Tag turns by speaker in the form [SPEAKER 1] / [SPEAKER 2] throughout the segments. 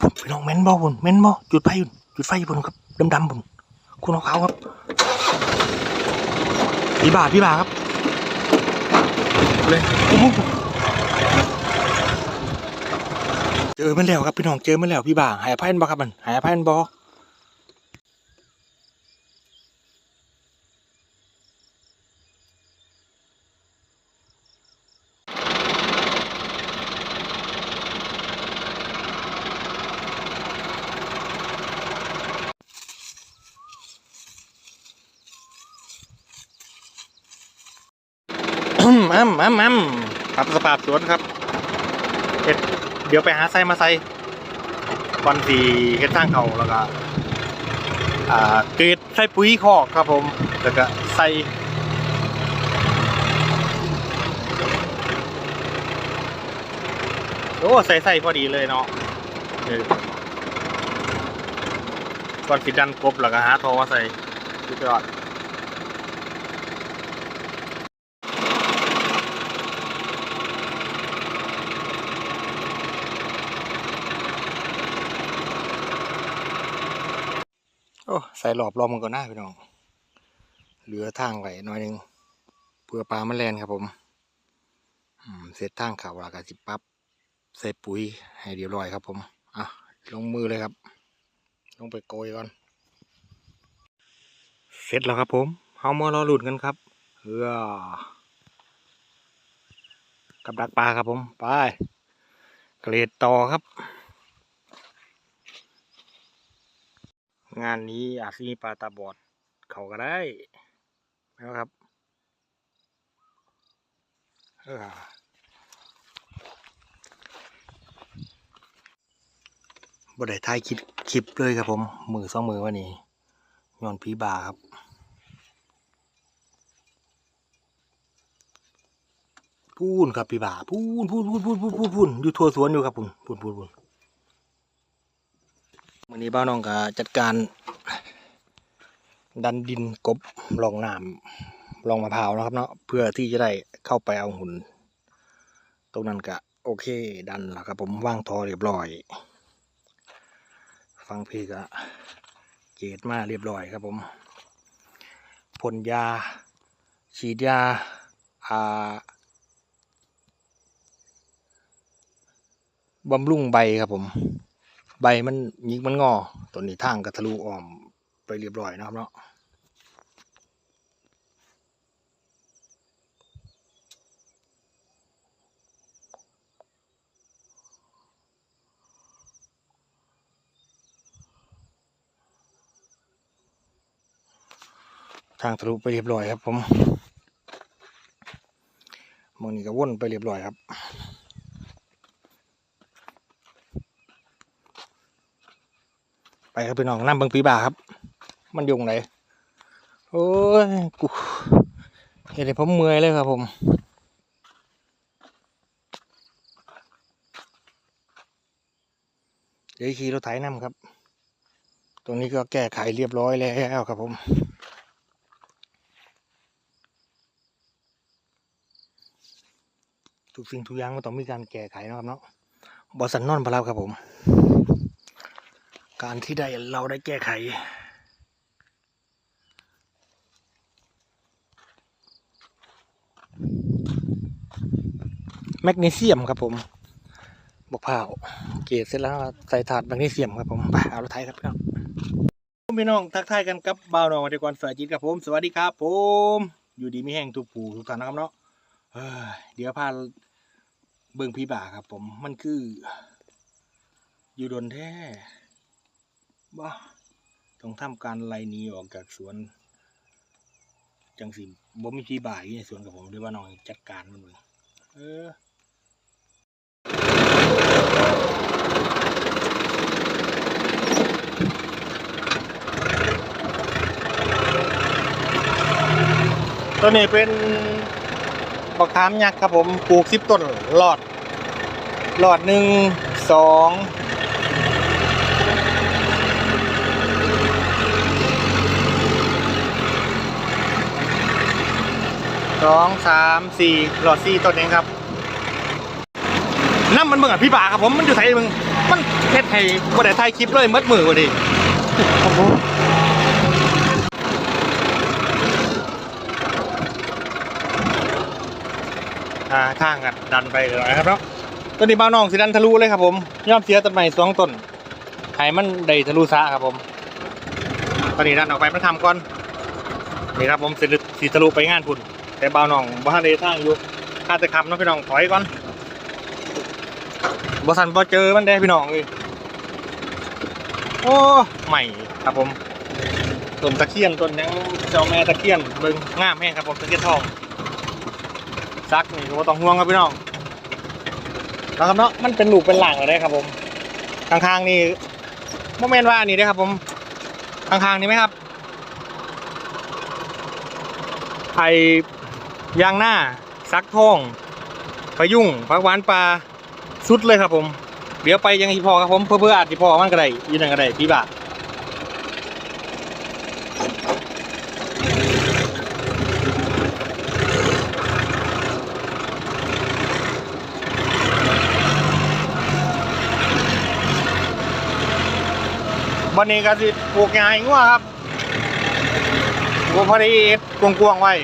[SPEAKER 1] ผมพี่น้องแม่นบ่พุ่นแม่นบ่จุดไฟพุ่นจุดไฟพุ่นครับดำดำผมคุณขาวๆครับพี่บาทพี่บาครับเลยโอ้โหเจอมันแล้วครับพี่น้องเจอมันแล้วพี่บาหายอภันบ่ครับมันหายอภัยมันบ่ อืมอ้ำอ้ำอ้ำครับสภาพสวนครับเฮ็ดเดี๋ยวไปหาไส้มาใส่ก่อนสีเฮ็ดทางเขาแล้วก็อ่าเกรดใส่ปุ๋ยคอกครับผมแล้วก็ใส่โอ้ใส่ใส่พอดีเลยเนาะเออก่อนสิดันกบแล้วก็หาทรมาใส่สุดยอด ส่หลอบรอมันก่อนหน้าพี่น้อง เหลือทางไว้หน่อยหนึงเพื่อปลามันแลนครับผมอืมเสร็จทางเขาแล้วก็สิปับใส่ปุ๋ยให้เรียบร้อยครับ ผมอะลงมือเลยครับ ลงไปโกยก่อนเสร็จแล้วครับผมเฮามารอหลุดกันครับเออกับดักปลาครับผม ไป เกรดต่อครับ งานนี้อาจจะมีปลาตาบอดเขาก็ได้นะครับเออบ่ได้ถ่ายคลิปคลิปเลยครับผมมือสองมือวันนี้ย้อนผีบาครับพูนครับพี่บาพูนพูนพูนพูนพูนพูนพูนอยู่ทั่วสวนอยู่ครับพูนพูนพูนพูน วันนี้บ้าน้องก็จัดการ ดันดินกบรองน้ำรองมะพร้าวนะครับเนาะเพื่อที่จะได้เข้าไปเอาหุ่น ตรงนั้นก็โอเคดันแล้วครับผมว่างทอเรียบร้อย ฟังพี่ก็เกตมาเรียบร้อยครับผมพ่นยา ฉีดยาอ่าบำรุงใบครับผม ใบมันยิกมันงอต้นนี้ทางกระทะลุอ้อมไปเรียบร้อยนะครับเนาะทางทะลุไปเรียบร้อยครับผมมองนี้ก็วนไปเรียบร้อยครับ ไปครับพี่น้องน้ำเบิงปีบาครับ มันยุงไหนโอ้ยกูเห็นไอ้ผมเมื่อยเลยครับผมเดี๋ยวขี่รถไถน้ำครับ ตรงนี้ก็แก้ไขเรียบร้อยแล้วครับผมทุกสิ่งทุกอย่างมันต้องมีการแก้ไขนะครับเนาะบอสันนอนพลาครับผม การที่ได้เราได้แก้ไข แมกนีเซียมครับผมบกเผาเกล็ดเสร็จแล้วใส่ถาดแมกนีเซียมครับผมไปเอารถไถครับพี่น้องพี่น้องทักทายกันกับบ่าวน้องวัตกรสายจิตครับผม สวัสดีครับผม อยู่ดีไม่แห้งทุกผูทุกท่านนะครับเนาะเเดี๋ยวพาเบิ่งพี่บ่าครับผมมันคือ อยู่ดนแท้ บ้าต้องทำการไล่หนีออกจากสวน จังสิบ่มีที่บ่ายในสวนกับผมหรือว่าน้องจัดการมันเลยเออตัวนี้เป็นบักขามยักษ์ครับผมปลูกสิบต้นหลอดหลอดหนึ่งสอง สองสามสี่หลอดสี่ต้นเองครับน้ำมันเบิ่งอะพี่ป่าครับผมมันอยู่ไสมึงมันเฮ็ดแหให้บ่ได้ถ่ายคลิปเลยมัดมือว่ะดิโอ้โหอ่าทางกันดันไปเลยนะครับเนาะตอนนี้บ้าวน้องสิดันทะลุเลยครับผมย่อมเสียต้นไม้สองต้นให้มันได้ทะลุซะครับผมตอนนี้ดันออกไปมันทำก่อนนี่ครับผมสิสิทะลุไปงานพุ่น แต่บ่าวน้องบ่ทันได้ทางอยู่ข้าจะขับเนาะพี่น้องถอยก่อนบ่ทันบ่เจอมันได้พี่น้องเอ้ยโอ้ใหม่ครับผมต้นตะเคียนต้นยังเจ้าแม่ตะเคียนเบิ่งงามแห้งครับผมตะเคียนทองซักนี่ก็บ่ต้องห่วงครับพี่น้องนะครับเนาะมันเป็นลูกเป็นหลังเลยครับผมข้างๆนี่โมเมนต์ว่านนี้เด้ครับ ผมข้างๆนี่ไหมครับไอ ยางหน้าซักทองพยุ่งพักหวานปลาสุดเลยครับผม เดี๋ยวไปยังอีพอครับผมเพื่อเพื่ออาจจะพอมันก็ได้ยืนนก็ได้พี่บาทวันนี้ก็สิปลูกยายงัวครับกูพอดีกวงๆไว้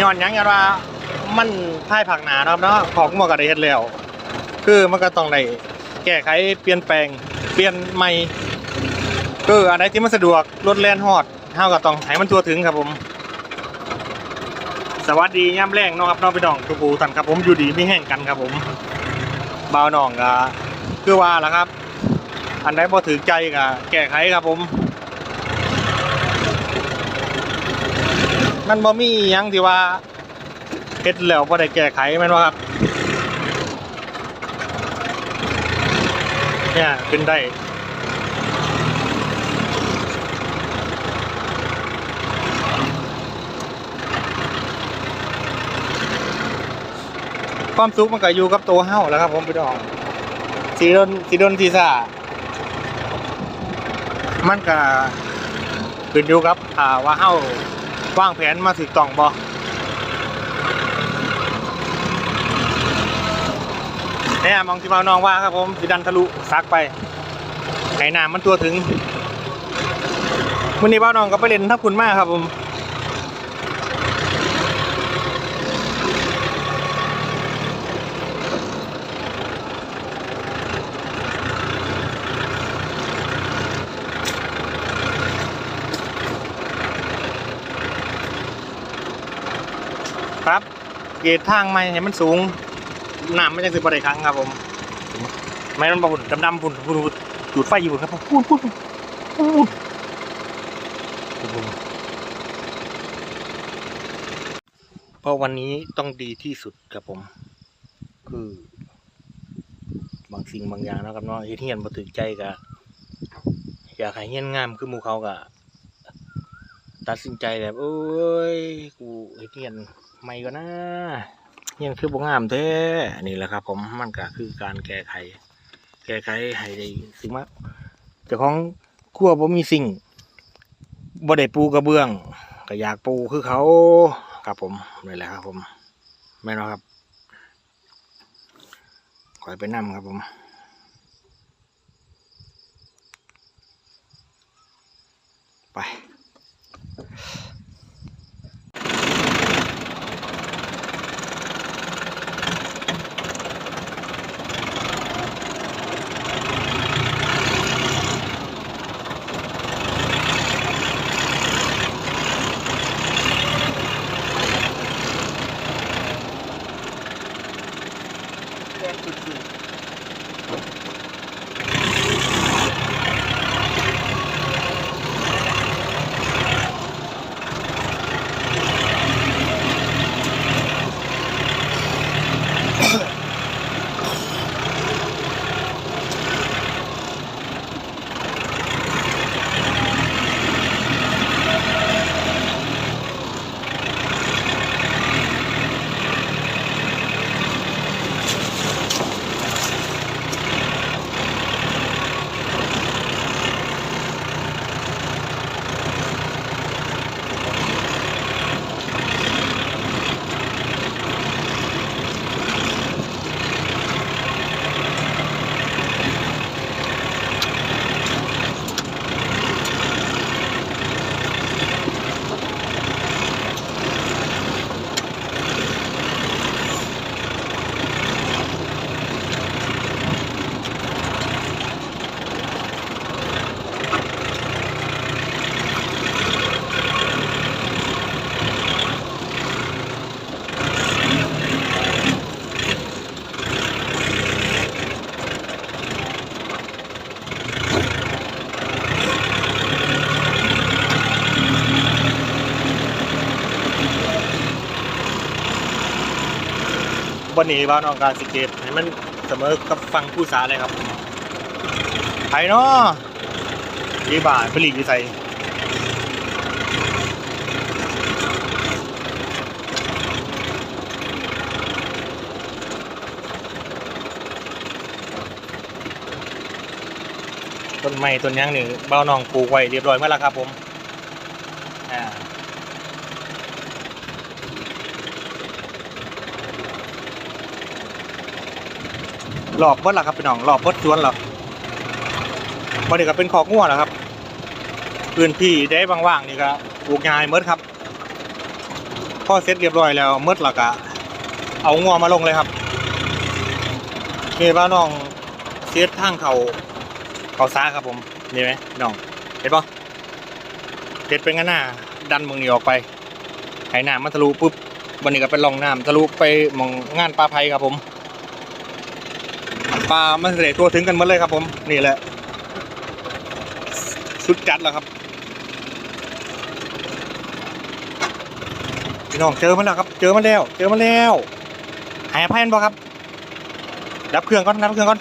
[SPEAKER 1] ย้อนยังกันว่ามันพ่ายผักหนาเนาะครับเนาะของหมอก็ได้เฮ็ดแล้ว คือมันก็ต้องได้แก้ไขเปลี่ยนแปลง เปลี่ยนใหม่คืออันไหนที่มันสะดวกรถแล่นฮอดเฮาก็ต้องให้มันทั่วถึงครับผม สวัสดีย่ำแรงเนาะครับน้องพี่น้องทุกผู้ท่านครับผมอยู่ดีไม่แห้งกันครับผมบ่าวน้องก็คือว่าล่ะครับ อันไหนบ่ถือใจก็แก้ไขครับผม มันบ่มีหยังที่ว่าเฮ็ดแล้วบ่ได้แก้ไขแม่นบ่ครับเนี่ยขึ้นได้ความสุขมันก็อยู่กับตัวเฮาแล้วครับผมพี่น้องสีดนสีดนทีซ่ามันก็ขึ้นอยู่กับอ่าว่าเฮา วางแผนมาถูกต้องบ่เนี่ยมองที่มาน้องว่าครับผมสิดันทะลุซักไปไหน้ำมันตัวถึงวันนี้บ้าน้องก็ไปเล่นทับคุณมากครับผม เกตทางไม่ให้มันสูงน้ำมันจะสิบอะไรครั้งครับผม ไม่มันบพุ่นดำๆพุ่นพุ่นพุ่นจุดไฟอยู่ครับผมพุ่นพุ่นพุ่นพุ่นพุ่นเพราะวันนี้ต้องดีที่สุดครับผม คือบางสิ่งบางอย่างนะครับเนาะเฮ็ดเฮียนบ่ถึกใจกะอยากให้เฮียนงามคือหมู่เขากะตัดสินใจแบบโอ้ยกูเฮ็ดเฮียน ไม่ก็นะยังคือบ่งามแท้นี่แหละครับ ผมมันก็คือการแก้ไข แก้ไขให้ได้สิ่งมาเจ้าของครัวบ่มีสิ่งบ่ได้ปูกระเบื้องก็อยากปูคือเขาครับผมนี่แหละครับ ผมแม่นบ่ครับคอยไปนํครับผมไป วันนี้บ้านน้องการสิเกตให้มันเสมอกับฟังผู้สาเลยครับไผเนาะยี่บาทผลิตวิสัยต้นไม้ต้นยังนี่เบ้าน้องปลูกไว้เรียบร้อยเมื่อแล้วครับผม รอบเบิดล่ะครับพี่น้องรอบเบิดสวนเหรอวันนี้ก็เป็นขอกงัวหละครับพื้นที่ได้ว่างๆนี่ก็ปลูกง่ายเมดครับพอเสร็จเรียบร้อยแล้วเมดและก็เอางัวมาลงเลยครับนี่บ้านน้องเสียทางเขาเขาซ้าครับผมนี่ไหมน้องเห็นปะเด็ดเป็นงั้นหน้าดันมึงนี่ออกไปให้น้ำมันทะลุปุ๊บวันนี้ก็เป็นรองน้ำทะลุไปมองงานปลาไผ่ครับผม ปลามันเสด็จตัวถึงกันหมดเลยครับ ผมนี่แหละสุดจัดแล้วครับพี่น้องเจอมันแล้วครับ เจอมันแล้ว เจอมันแล้วหายอภัยมันบ่ครับดับเครื่องก่อนดับเครื่องก่อน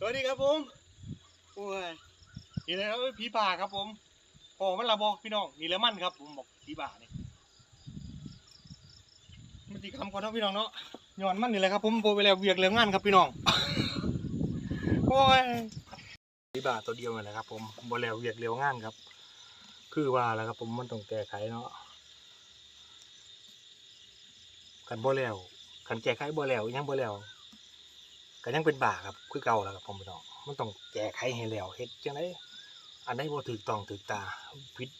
[SPEAKER 1] สวัสดีครับผมโอ้ยนี่แหละครับผีป่าครับผมพอมันละบอกพี่น้องนี่แหละมันครับ ผมบอกผีป่านี่มันตีคำก่อนเนาะพี่น้องเนาะย้อนมันนี่แหละครับ ผมโบไปแล้วเวียกเรื่องงานครับพี่น้องโอ้ยผีป่าตัวเดียวนี่แหละครับ ผมโบแล้วเวียกเรื่องงานครับ คือว่าแล้วครับ ผมมันต้องแก้ไขเนาะกันโบแล้วกันแก้ไขโบแล้วยังโบแล้ว ก็ยังเป็นบาครับคือเก่าแล้วครับผมพี่น้องมันต้องแก้ไขให้แล้วเฮ็ดจังไดอันใดบ่ถูกต้องถูกตาผิด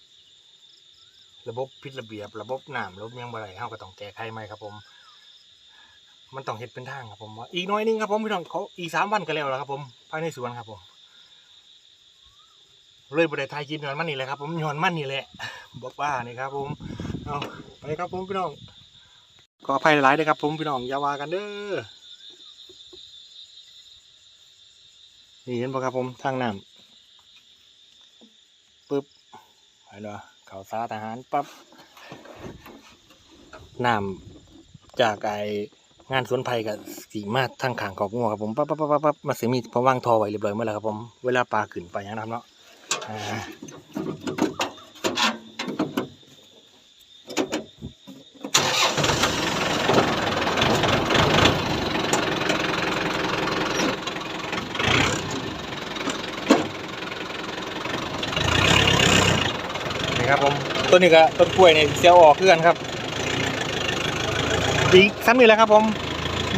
[SPEAKER 1] ระบบผิดระเบียบ ระบบน้ำระบบยังบ่ได้เฮาก็ต้องแก้ไขใหม่ครับผม มันต้องเฮ็ดเป็นทางครับผมว่าอีกน้อยนึงครับผมพี่น้องเขาอีกสามวันก็แล้วแล้วครับผมภายในสวนครับผมเลยบ่ได้ถ่ายคลิปย้อนมันนี่แหละครับผมย้อนมันนี่แหละบอกว่านี่ครับผมเอาไปครับผมพี่น้องก็อภัยหลายๆเด้อครับผมพี่น้องอย่าว่ากันเด้อ นี่เห็นปะครับผมทางน้ำปึ๊บไปเนาะเขาซาทหารปั๊บน้ำจากไองานสวนไผ่กับสีมาทางขางของงัวครับผมปั๊บปั๊บปั๊บปั๊บมาเสียมีพอว่างทอไว้เรียบร้อยเมื่อไหร่ครับผมเวลาปลาขึ้นไปยังนั้นเนาะอ่านี่ครับผม ต้นนี้ก็ต้นกล้วยนี่เสียวออกเพื่อนครับอีกซ้ำนี่แหละครับผม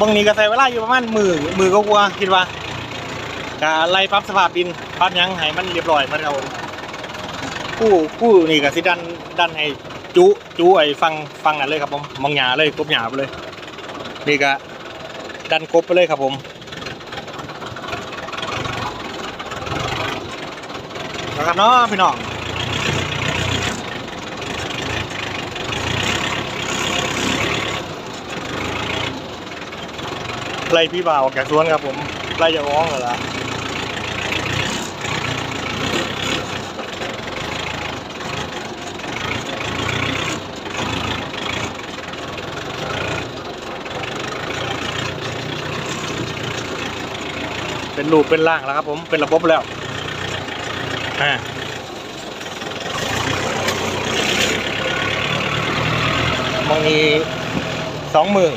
[SPEAKER 1] บางนี้ก็ใส่เวลาอยู่ประมาณมือมือก็กลัวคิดว่าก็ไล่ปรับสภาพดินปรับยังให้มันเรียบร้อยมือนครับผมผู้ผู้นี่ก็สิดันดันให้จุจุไอ้ฟังฟังนั่นเลยครับผมมองหยาเลยกบหยาไปเลย นี่ก็ดันกบไปเลยครับผมนะครับเนาะพี่น้อง ไล่พี่บ่าวออกจากสวนครับผมไล่จะร้องเหรอล่ะเป็นรูปเป็นร่างแล้วครับผมเป็นระบบแล้วอ่าบางทีสองหมือ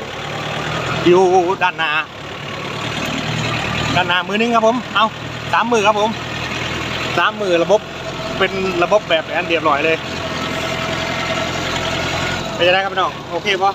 [SPEAKER 1] อยู่ด้านหน้าด้านหน้ามือนึงครับผม เอาสามมือครับผมสามมือระบบเป็นระบบแบบอันเดียบร้อยเลยไปจะได้ครับพี่น้องโอเคปะ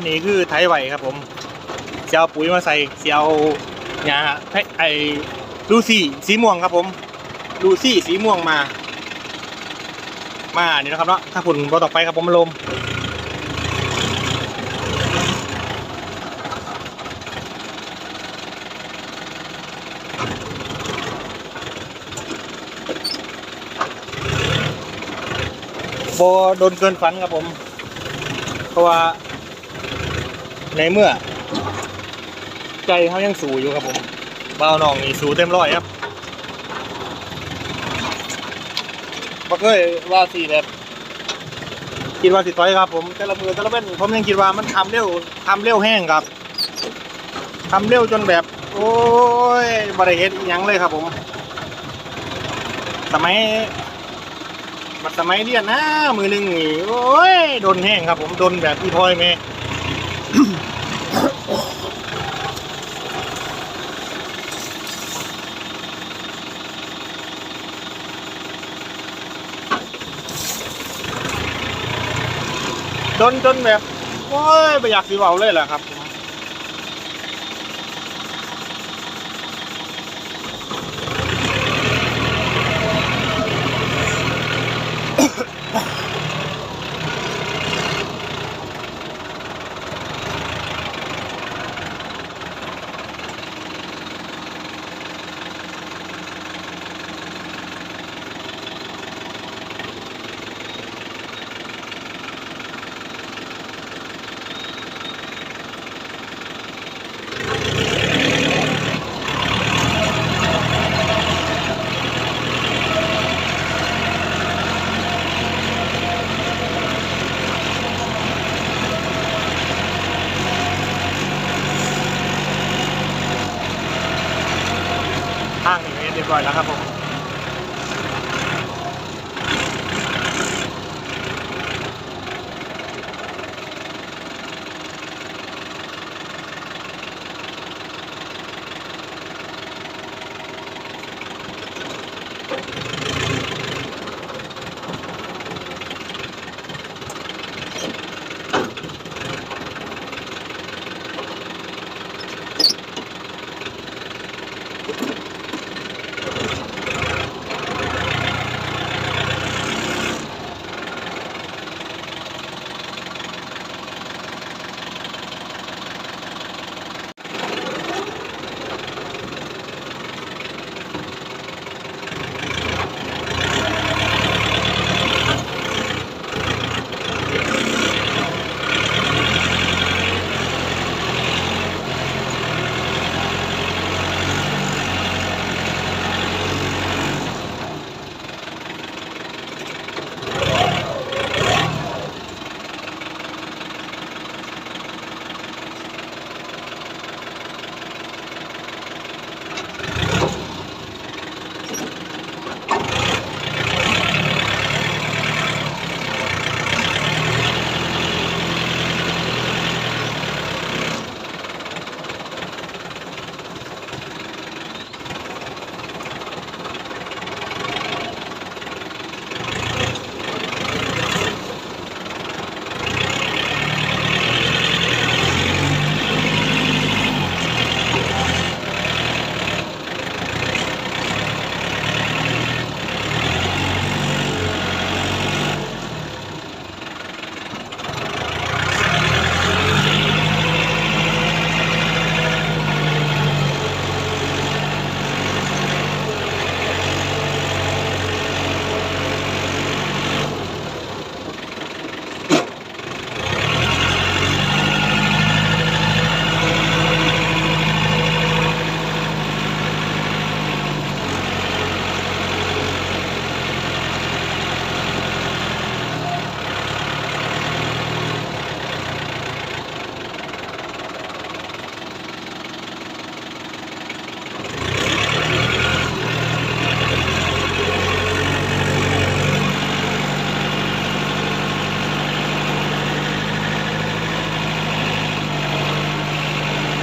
[SPEAKER 1] นนี้คือไทยไหวครับผมจะเอาปุ๋ยมาใส่เสียวหญ้าให้ไอลูซี่สีม่วงครับผมลูซี่สีม่วงมา มานี่นะครับเนาะถ้าฝุ่นบ่ต่อไปครับผมมาลมบโดนเกินฝันครับผม เพราะว่า ในเมื่อ ใจเขายังสูอยู่ครับผมเบาหนองนี่สูเต็มร้อยครับบ่เคยว่าสีแบบคิดว่าสิถอยครับผมแต่ละมือแต่ละเป็นผมยังคิดว่ามันทำเร็วทำเร็วแห้งครับทำเร็วจนแบบ โอ้ยบริเฮ็ดยังเลยครับผม สมัยบัดสมัยเรียนนะมือหนึ่งนี่โอ้ยโดนแห้งครับผมโดนแบบพี่พลอยเม จนจนแบบโอ้ยไม่อยากสิเบาเลยแหละครับ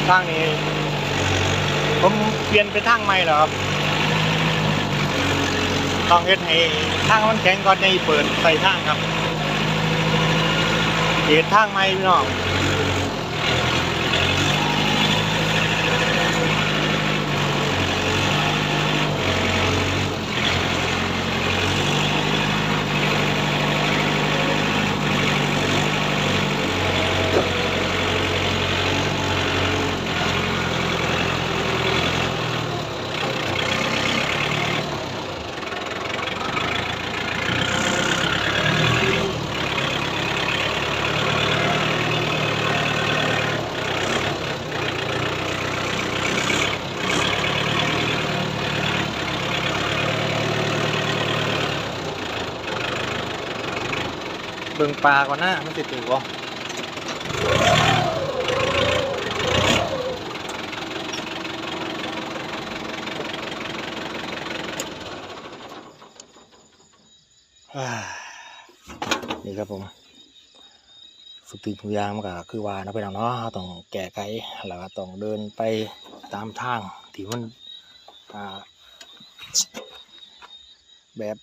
[SPEAKER 1] ทางนี้ ผมเปลี่ยนไปทางใหม่แล้วครับ ต้องเฮ็ดให้ทางมันแข็งก่อนในเปิดใส่ทางครับเปลี่ยนทางใหม่พี่น้อง บิ่งปลาก่อนหน้ามันสิถือบ่นี่ครับผมสุดที่ทุกอย่างมันก็คือว่านะพี่น้องเนาะต้องแก้ไขแล้วก็ต้องเดินไปตามทางที่มันแบบ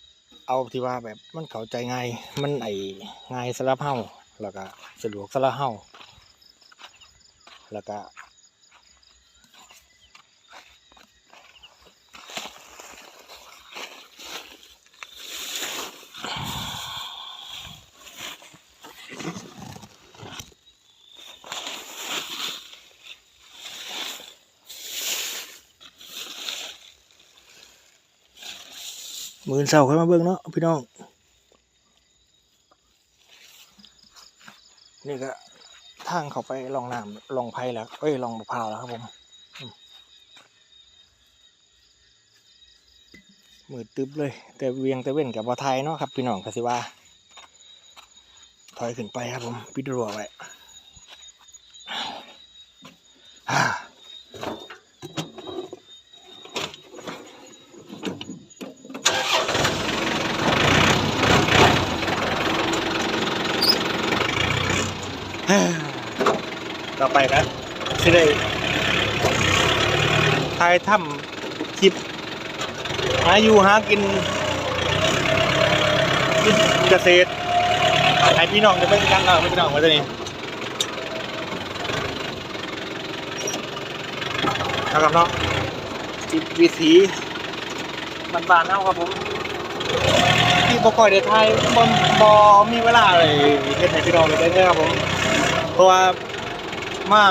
[SPEAKER 1] เอาที่ว่าแบบมันเข้าใจง่ายมันไอง่ายสำหรับเฮาแล้วก็สะดวกสำหรับเฮาแล้วก็ มืออนเสาร์ค่อยมาเบิ่งเนาะพี่น้อง นี่ก็ทางเขาไปลองน้ำลองไผ่แล้วเอ้ยลองมะพร้าวแล้วครับผมมืดตึ๊บเลย แต่เวียงแต่เว้นกับว่าไทยเนาะครับ พี่น้องกสิว่า ถอยขึ้นไปครับผม ปิดรัวไว้ ต่อไปนะสิได้ทายถ้ำคลิปหาอยู่หากินเกษตรให้พี่น้องจะเป็นกันเนาะพี่น้องมาตัวนี้นะครับเนาะจิตวิถีบ้านๆเนาะครับผมที่บ่ค่อยได้ทายบ่บ่มีเวลาเลยเฮ็ดให้พี่น้องได้เด้อครับผม เพราะว่ามา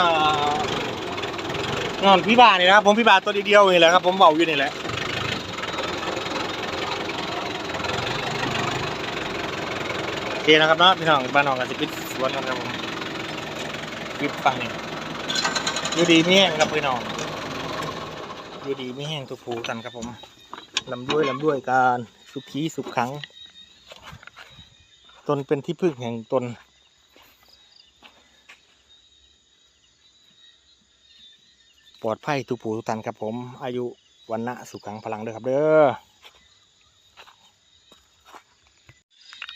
[SPEAKER 1] งอนพี่บานี่นะผมพี่บาตัวเดียวนี่แหละครับ ผมเบาอยู่นี่แหละโอเคนะครับเนาะพี่น้องบ้านน้องกันสิปิดสวนกันครับผมปิดฟังนี่อยู่ดีไม่แห้งครับพี่น้องอยู่ดีไม่แห้งทุกผูกันครับผมลำด้วยลำด้วยการสุขีสุขขัง ตนเป็นที่พึ่งแห่งตน ปลอดภัยทุกผู้ทุกท่านครับผม อายุวันนะสุขังพลังเด้อครับเด้อ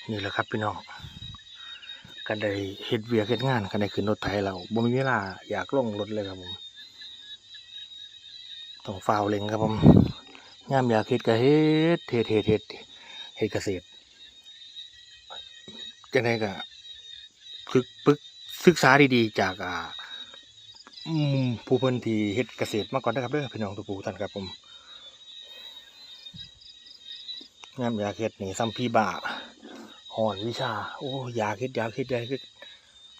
[SPEAKER 1] นี่แหละครับพี่น้องกันได้เฮ็ดเวียกเฮ็ดงานกันได้ขึ้นรถไถเราบ่มีเวลาอยากลงรถเลยครับผมต้องฝ้าวเล็งครับผมยามอยากเฮ็ดก็เฮ็ดเฮ็ดเฮ็ดเฮ็ดเฮ็ดเกษตรจังไดก็ฝึกปึกศึกษาดีๆจากอ่า อืมผู้เพิ่นที่เฮ็ดเกษตรมาก่อนนะครับเด้อพี่น้องทุกผู้ท่านครับผมงามอยากเฮ็ดนี่ซัมพีบาหอนวิชา โอ้อยากเฮ็ดอยากเฮ็ดอยากเฮ็ด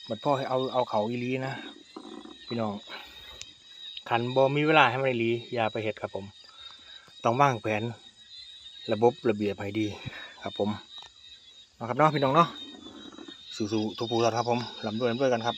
[SPEAKER 1] มันพ่อให้เอาเอาเขาอีลีนะพี่น้องคันบ่มีเวลาให้มันอีลีอย่าไปเฮ็ดครับผม ต้องวางแผน ระบบระเบียบให้ดีครับผมนะครับเนาะพี่น้องเนาะสู้ๆทุกผู้ท่านครับผมลำด้วยลำด้วยกันครับ